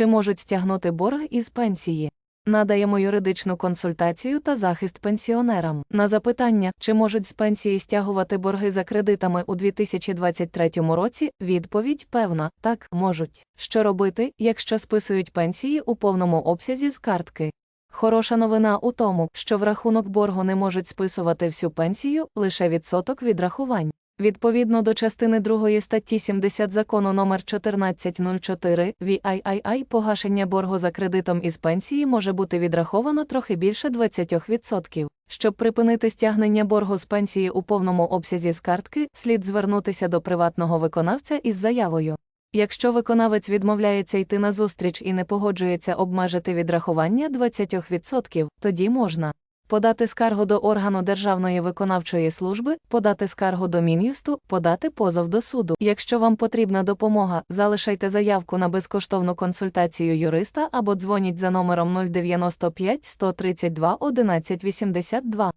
Чи можуть стягнути борг із пенсії? Надаємо юридичну консультацію та захист пенсіонерам. На запитання, чи можуть з пенсії стягувати борги за кредитами у 2023 році, відповідь певна, так, можуть. Що робити, якщо списують пенсії у повному обсязі з картки? Хороша новина у тому, що в рахунок боргу не можуть списувати всю пенсію, лише відсоток відрахувань. Відповідно до частини 2 статті 70 закону номер 1404 VIII погашення боргу за кредитом із пенсії може бути відраховано трохи більше 20%. Щоб припинити стягнення боргу з пенсії у повному обсязі з картки, слід звернутися до приватного виконавця із заявою. Якщо виконавець відмовляється йти на зустріч і не погоджується обмежити відрахування 20%, тоді можна подати скаргу до органу Державної виконавчої служби, подати скаргу до Мін'юсту, подати позов до суду. Якщо вам потрібна допомога, залишайте заявку на безкоштовну консультацію юриста або дзвоніть за номером 095 132 1182.